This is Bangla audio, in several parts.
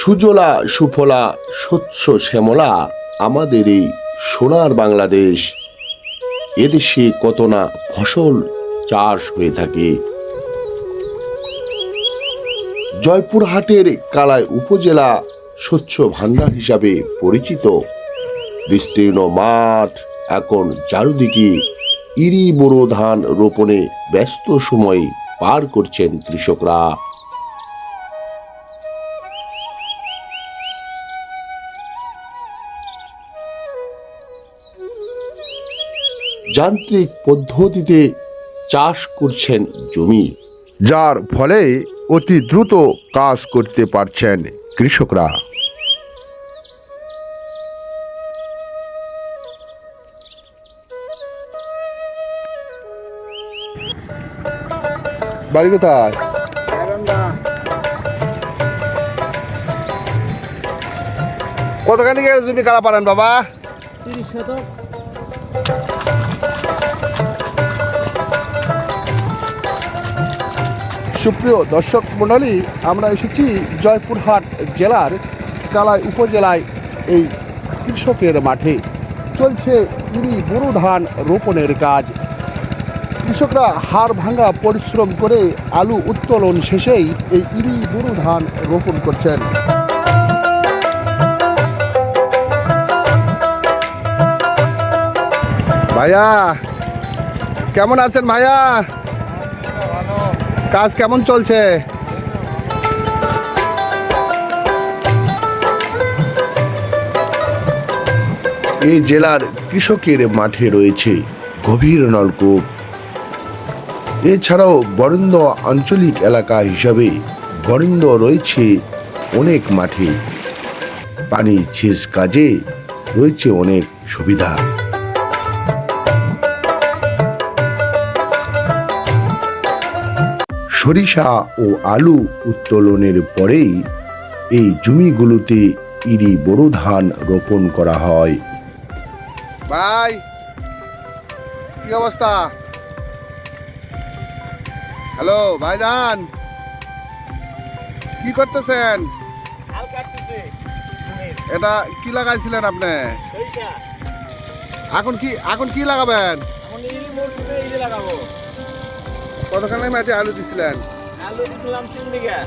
সুজলা সুফলা স্বচ্ছ শ্যামলা আমাদের এই সোনার বাংলাদেশ। এদেশে কত না ফসল চাষ হয়ে থাকে। জয়পুরহাটের কালায় উপজেলা স্বচ্ছ ভান্ডার হিসাবে পরিচিত। বিস্তীর্ণ মাঠ, এখন চারুদিকে ইরি বোরো ধান রোপণে ব্যস্ত সময় পার করছেন কৃষকরা। যান্ত্রিক পদ্ধতিতে চাষ করছেন জমি। যার ফলে অতি দ্রুত কাজ করতে পারছেন কৃষকরা। বাড়ি কোথায়? কতখানি জমি কারা পারেন বাবা? তিরিশ শতক। সুপ্রিয় দর্শক মণ্ডলী, আমরা এসেছি জয়পুরহাট জেলার কালাই উপজেলায় এই কৃষকের মাঠে। চলছে ইনি বোরো ধান রোপণের কাজ। কৃষকরা হাড় ভাঙা পরিশ্রম করে আলু উত্তোলন শেষেই এই ইরি বোরো ধান রোপণ করছেন। ভাইয়া, কেমন আছেন ভাইয়া? কাজ কেমন চলছে? এই জেলার কৃষকের মাঠে রয়েছে গভীর নলকূপ। এছাড়াও বরেন্দ্র আঞ্চলিক এলাকা হিসাবে বরেন্দ্র রয়েছে অনেক মাঠে। পানি সেচ কাজে রয়েছে অনেক সুবিধা। সরিষা ও আলু উত্তোলনের পরেই এই জমিগুলোতে ইরি বোরো ধান রোপণ করা হয়। ভাই কি অবস্থা? হ্যালো ভাইজান কি করতেছেন? এটা কি লাগাইছিলেন আপনি? এখন কি এখন কি লাগাবেন? এখন ইরি মৌসুমে ইরি লাগাবো। কতখানি মাটি আলু দিছিলেন? আলু দিছিলাম তিন বিঘা।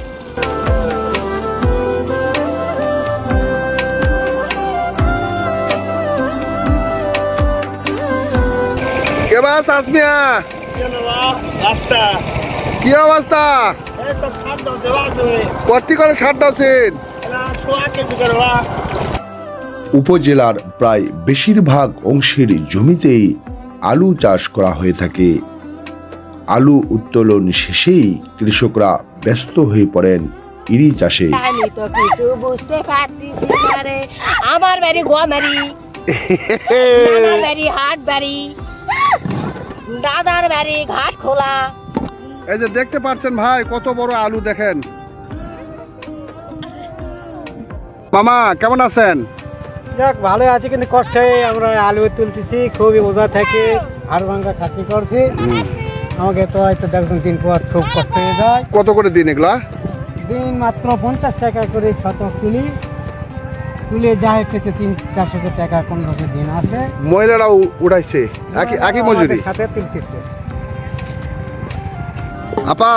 কেবা কি অবস্থা? করে সার উপজেলার প্রায় বেশিরভাগ অংশের জমিতেই আলু চাষ করা হয়ে থাকে। আলু উত্তোলন শেষেই কৃষকরা ব্যস্ত হয়ে পড়েন ইরি চাষে। আমি তো কিছু বুঝতে পারতেছি না রে। আমার বাড়ি গোয়ামারি। আমার বাড়ি হাট বাড়ি দাদার বাড়ি ঘাট খোলা। এই যে দেখতে পাচ্ছেন ভাই কত বড় আলু দেখেন। মামা কেমন আছেন? যাক ভালো আছে কিন্তু কষ্টে আমরা আলু তুলতেছি খুবই বোঝা থেকে আর ভাঙ্গা খাটনি করছি। আমাকে তো হয়তো দেখছেন তিন পর খুব কষ্ট হয়ে যায়। কত করে দিন এগুলা? দিন মাত্র পঞ্চাশ টাকা করে শতক তুলি। তুলে যা হেঁটেছে তিন চারশো টাকা কোন রকম দিন আছে। মহিলারাও উঠাইছে একই একই মজুরি? সাথে তুলতেছে। আপা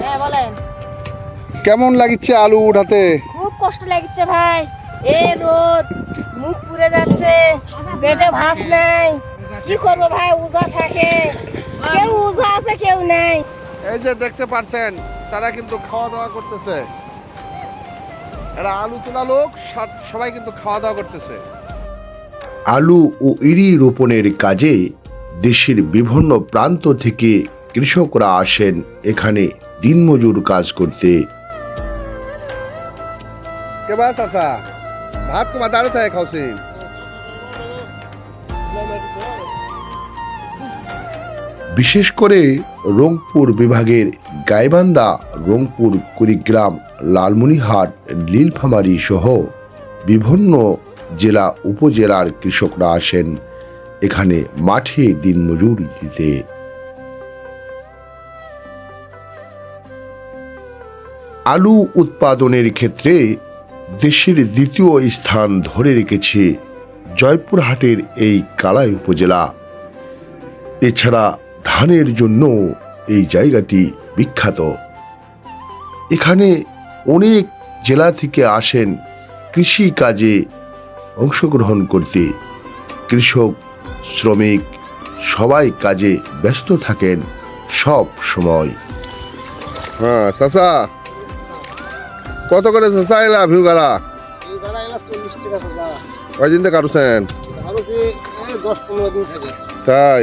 হ্যাঁ বলেন। কেমন লাগিচ্ছে আলু উঠাতে? খুব কষ্ট লাগছে ভাই। এ রোদ মুখ পুড়ে যাচ্ছে পেটে ভাত নাই। কি করব ভাই উজা থাকে। কেউ উজা আছে কেউ নেই। এই যে দেখতে পারছেন তারা কিন্তু খাওয়া দাওয়া করতেছে। এরা আলু তোলা লোক সবাই কিন্তু খাওয়া দাওয়া করতেছে। আলু ও ইরি রোপণের কাজে দেশের বিভিন্ন প্রান্ত থেকে কৃষকরা আসেন এখানে দিনমজুর কাজ করতে। কেবা চাচা? ভাত তোমার দাঁড়ে থাকে বিশেষ করে রংপুর বিভাগের গাইবান্ধা, রংপুর, কুড়িগ্রাম লালমনিহাট নীলফামারী সহ বিভিন্ন জেলা উপজেলার কৃষকরা আসেন। এখানে মাঠে দিনমজুরি দিতে। আলু উৎপাদনের ক্ষেত্রে দেশের দ্বিতীয় স্থান ধরে রেখেছে জয়পুরহাটের এই কালাই উপজেলা। এছাড়া ধানের জন্য এই জায়গাটি বিখ্যাত। এখানে অনেক জেলা থেকে আসেন কৃষি কাজে অংশগ্রহণ করতে। কৃষক শ্রমিক সবাই কাজে ব্যস্ত থাকেন সব সময়। হ্যাঁ চাচা। কত করে চাচা এলা ভিউ গালা? কয়দিন কাটুছেন? থাকে। তাই?